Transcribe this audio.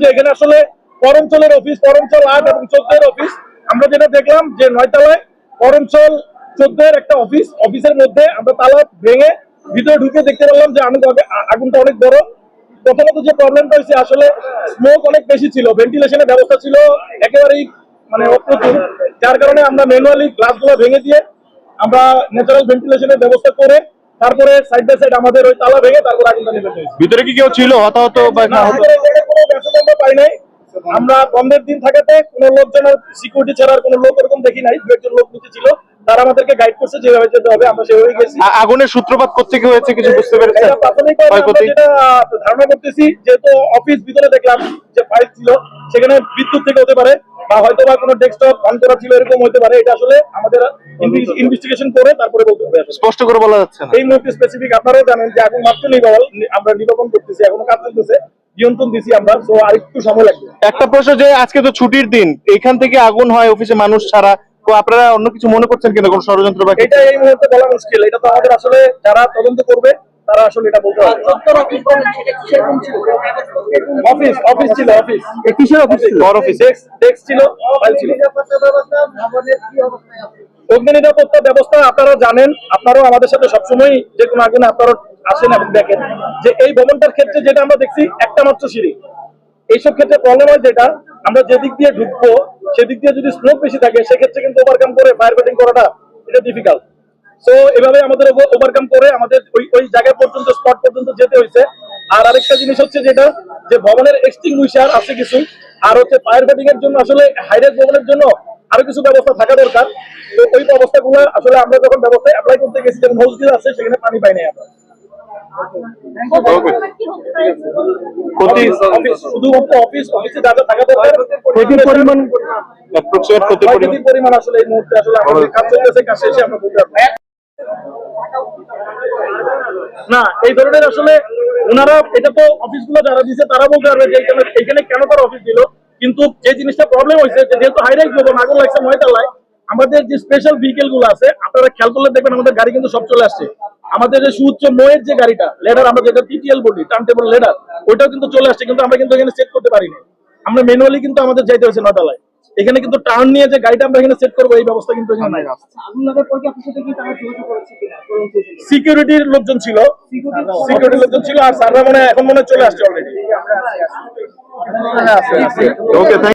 যে এখানে আসলে করঞ্চলের অফিস করঞ্চল আট এবং চোদ্দের অফিস আমরা যেটা দেখলাম যে নয়তলায় করঞ্চল চোদ্দের একটা অফিস অফিসের মধ্যে আমরা তালা ভেঙে ভিতরে ঢুকে দেখতে পেলাম যে আগুন আগুনটা অনেক বড়। প্রথমত যে প্রবলেমটা হয়েছে আসলে স্মোক অনেক বেশি ছিল ভেন্টিলেশনের ব্যবস্থা ছিল একেবারেই মানে অপ্রতুল। যার কারণে আমরা ম্যানুয়ালি গ্লাসগুলো ভেঙে দিয়ে আমরা ন্যাচারাল ভেন্টিলেশনের ব্যবস্থা করে তারপরে সাইড বাই সাইড আমাদের ওই তালা ভেঙে তারপর আগুনটা হয়েছে ভিতরে কি কেউ ছিল হতাহত বা আমরা পাই নাই। আমরা বন্ধের দিন থাকাতে কোনো লোকজন সিকিউরিটি ছাড়া আর কোনো লোক দেখি নাই দু একজন লোক নিচে ছিল। তারা আমাদেরকে গাইড করছে যেভাবে যেতে হবে আমরা সেভাবে গেছি। আগুনের সূত্রপাত কোথেকে হয়েছে কিছু বুঝতে পেরেছেন? প্রাথমিকভাবে যেটা ধারণা করতেছি যেহেতু অফিস ভিতরে দেখলাম যে ফাইল ছিল সেখানে বিদ্যুৎ থেকে হতে পারে বা হয়তো বা কোনো ডেস্কটপ অন করা ছিল এরকম হতে পারে। এটা আসলে আমাদের ইনভেস্টিগেশন করে তারপরে বলতে হবে স্পষ্ট করে বলা যাচ্ছে না। এই মুহূর্তে স্পেসিফিক আপনারাও জানেন যে এখন মাত্র নির্বাচন আমরা নির্বাচন করতেছি এখনও কাজ চলতেছে। নিয়ন্ত্রণ দিছি আমরা তো আরেকটু সময় লাগবে। একটা প্রশ্ন যে আজকে তো ছুটির দিন এখান থেকে আগুন হয় অফিসে মানুষ ছাড়া তো আপনারা অন্য কিছু মনে করছেন কিনা কোন ষড়যন্ত্র বা এটা এই মুহূর্তে বলা মুশকিল এটা তো আমাদের আসলে যারা তদন্ত করবে তারা আসলে এটা বলতে পারবে অফিস অফিস ছিল অফিস। কিসের অফিস ছিল? বড় অফিস ডেস্ক ডেস্ক ছিল ফাইল ছিল। অগ্নি নিরাপত্তা ব্যবস্থা আপনারা জানেন আপনারাও আমাদের সাথে সবসময় যে কোনো আগুনে আপনারা আসেন এবং দেখেন যে এই ভবনটার ক্ষেত্রে যেটা আমরা দেখছি, একটা মাত্র সিঁড়ি। এইসব ক্ষেত্রে প্রবলেম হয় যেটা, আমরা যেদিক দিয়ে ঢুকবো, সেদিক দিয়ে যদি স্মোক বেশি থাকে, সেক্ষেত্রে কিন্তু ওভারকাম করে ফায়ার ফাইটিং করাটা এটা ডিফিকাল্ট সো এভাবে আমাদের ওভারকাম করে আমাদের ওই ওই জায়গা পর্যন্ত স্পট পর্যন্ত যেতে হয়েছে। আর আরেকটা জিনিস হচ্ছে যেটা, যে ভবনের এক্সটিংগুইশার আছে কিছু, আর হচ্ছে ফায়ার ফাইটিং এর জন্য আসলে হাইরেক ভবনের জন্য আরও কিছু ব্যবস্থা থাকা দরকার। তো ওই ব্যবস্থাগুলো আসলে আমরা যখন ব্যবস্থা অ্যাপ্লাই করতে গেছি, যেমন মসজিদ আছে, সেখানে পানি পাই নাই আমরা। ক্ষতির পরিমাণ পরিমাণ আসলে এই মুহূর্তে আসলে কাজ চলতেছে কাজ শেষে আমরা না এই ধরনের আসলে ওনারা এটা তো অফিসগুলো যারা দিছে তারা বলতে পারবে যে এখানে কেন তার অফিস দিল। কিন্তু যে জিনিসটা প্রবলেম হয়েছে যেহেতু হাইরাইজ ভবন আগুন লাগছে নয়তলায় আমাদের যে স্পেশাল ভেহিকেলগুলো আছে আপনারা খেয়াল করলে দেখবেন আমাদের গাড়ি কিন্তু সব চলে আসছে। আমাদের যে সুউচ্চ মোয়ের যে গাড়িটা লেডার আমরা যেটা টিটিএল বলি টার্ন টেবল লেডার ওইটাও কিন্তু চলে আসছে কিন্তু আমরা কিন্তু এখানে সেট করতে পারিনি। আমরা ম্যানুয়ালি কিন্তু আমাদের যাইতে হয়েছে নয়তলায় এখানে কিন্তু টার্ন নিয়ে যে গাড়িটা আমরা এখানে সেট করব এই ব্যবস্থা কিন্তু এখানে নাই? সিকিউরিটির লোকজন ছিল। সিকিউরিটির লোকজন ছিল আর স্যাররা মনে হয় এখন মনে চলে আসছে অলরেডি ওকে থ্যাংক